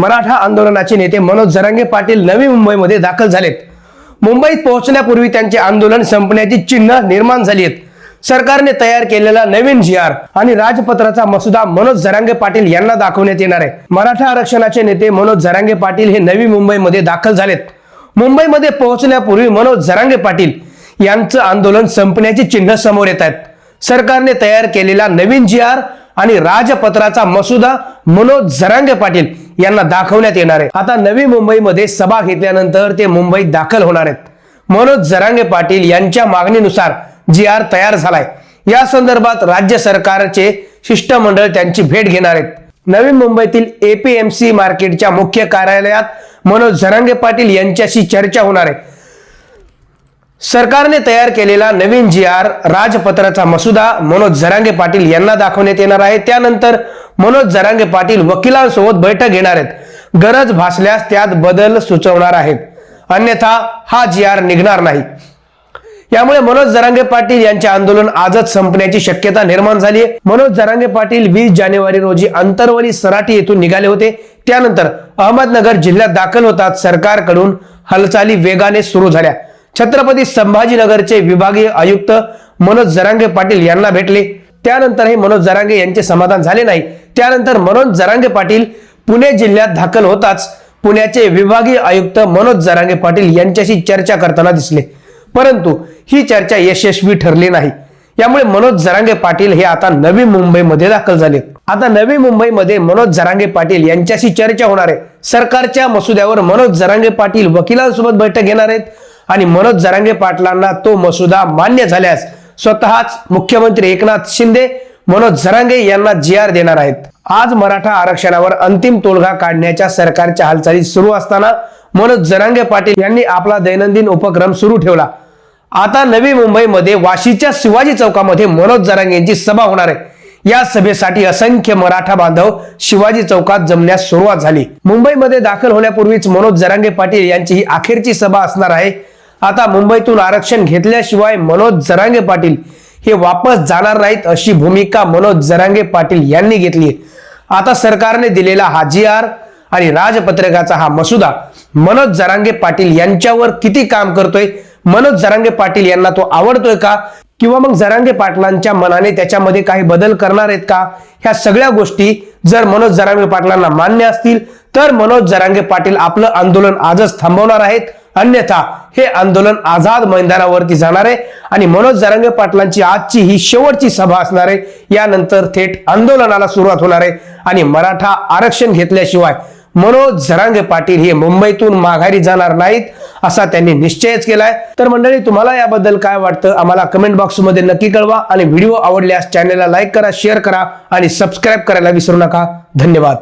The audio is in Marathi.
मराठा आंदोलनाचे नेते मनोज जरांगे पाटील नवी मुंबईमध्ये दाखल झालेत. मुंबईत पोहोचण्यापूर्वी त्यांचे आंदोलन संपण्याची चिन्ह निर्माण झाली आहेत सरकारने तयार केलेला नवीन जी आर आणि राजपत्राचा मसुदा मनोज जरांगे पाटील यांना दाखवण्यात येणार आहे. मराठा आरक्षणाचे नेते मनोज जरांगे पाटील हे नवी मुंबईमध्ये दाखल झालेत. मुंबईमध्ये पोहोचण्यापूर्वी मनोज जरांगे पाटील यांचं आंदोलन संपण्याची चिन्ह समोर येत आहेत. सरकारने तयार केलेला नवीन जी आर आणि राजपत्राचा मसुदा मनोज जरांगे पाटील यांना दाखवण्यात येणार आहे आता नवी मुंबईमध्ये सभा घेतल्यानंतर ते मुंबईत दाखल होणार आहेत. मनोज जरांगे पाटील यांच्या मागणीनुसार जी आर तयार झालाय. या संदर्भात राज्य सरकारचे शिष्टमंडळ त्यांची भेट घेणार आहेत. नवी मुंबईतील एपीएमसी मार्केटच्या मुख्य कार्यालयात मनोज जरांगे पाटील यांच्याशी चर्चा होणार आहे. सरकारने तयार केलेला नवीन जी आर राजपत्राचा मसुदा मनोज जरांगे पाटील यांना दाखवण्यात येणार आहे. त्यानंतर मनोज जरांगे पाटील वकिलांसोबत बैठक घेणार आहेत. गरज भासल्यास त्यात बदल सुचवणार आहेत. अन्यथा हा जी आर निघणार नाही. यामुळे मनोज जरांगे पाटील यांचे आंदोलन आजच संपण्याची शक्यता निर्माण झाली आहे मनोज जरांगे पाटील वीस जानेवारी रोजी अंतरवली सराटी येथून निघाले होते. त्यानंतर अहमदनगर जिल्ह्यात दाखल होतात सरकारकडून हालचाली वेगाने सुरू झाल्या. छत्रपती संभाजीनगरचे विभागीय आयुक्त मनोज जरांगे पाटील यांना भेटले. त्यानंतरही मनोज जरांगे यांचे समाधान झाले नाही. त्यानंतर मनोज जरांगे पाटील पुणे जिल्ह्यात दाखल होताच पुण्याचे विभागीय आयुक्त मनोज जरांगे पाटील यांच्याशी चर्चा करताना दिसले. परंतु ही चर्चा यशस्वी ठरली नाही. यामुळे मनोज जरांगे पाटील हे आता नवी मुंबईमध्ये दाखल झाले. आता नवी मुंबईमध्ये मनोज जरांगे पाटील यांच्याशी चर्चा होणार आहे. सरकारच्या मसुद्यावर मनोज जरांगे पाटील वकिलांसोबत बैठक घेणार आहेत आणि मनोज जरांगे पाटलांना तो मसुदा मान्य झाल्यास स्वतःच मुख्यमंत्री एकनाथ शिंदे मनोज जरांगे यांना जी आर देणार आहेत. आज मराठा आरक्षणावर अंतिम तोडगा काढण्याच्या सरकारच्या हालचाली सुरू असताना मनोज जरांगे पाटील यांनी आपला दैनंदिन उपक्रम सुरू ठेवला. आता नवी मुंबईमध्ये वाशीच्या शिवाजी चौकामध्ये मनोज जरांगे यांची सभा होणार आहे. या सभेसाठी असंख्य मराठा बांधव शिवाजी चौकात जमण्यास सुरुवात झाली. मुंबईमध्ये दाखल होण्यापूर्वीच मनोज जरांगे पाटील यांची ही अखेरची सभा असणार आहे. आता मुंबईतून आरक्षण घेतल्याशिवाय मनोज जरांगे पाटील हे वापस जाणार नाहीत अशी भूमिका मनोज जरांगे पाटील यांनी घेतली आहे. आता सरकारने दिलेला हा जी आर आणि राजपत्रकाचा हा मसुदा मनोज जरांगे पाटील यांच्यावर किती काम करतोय? मनोज जरांगे पाटील यांना तो आवडतोय का? किंवा मग जरांगे पाटलांच्या मनाने त्याच्यामध्ये काही बदल करणार आहेत का? ह्या सगळ्या गोष्टी जर मनोज जरांगे पाटलांना मान्य असतील तर मनोज जरांगे पाटील आपलं आंदोलन आजच थांबवणार आहेत. अन्यथा हे आंदोलन आझाद मैदानावरती जाणार आहे आणि मनोज जरांगे पाटलांची आजची ही शेवटची सभा असणार आहे. यानंतर थेट आंदोलनाला सुरुवात होणार आहे आणि मराठा आरक्षण घेतल्याशिवाय मनोज जरांगे पाटील हे मुंबईतून माघारी जाणार नाहीत असा त्यांनी निश्चयच केलाय. तर मंडळी तुम्हाला याबद्दल काय वाटतं? आम्हाला कमेंट बॉक्समध्ये नक्की कळवा आणि व्हिडिओ आवडल्यास चॅनलला लाईक करा शेअर करा आणि सबस्क्राईब करायला विसरू नका. धन्यवाद.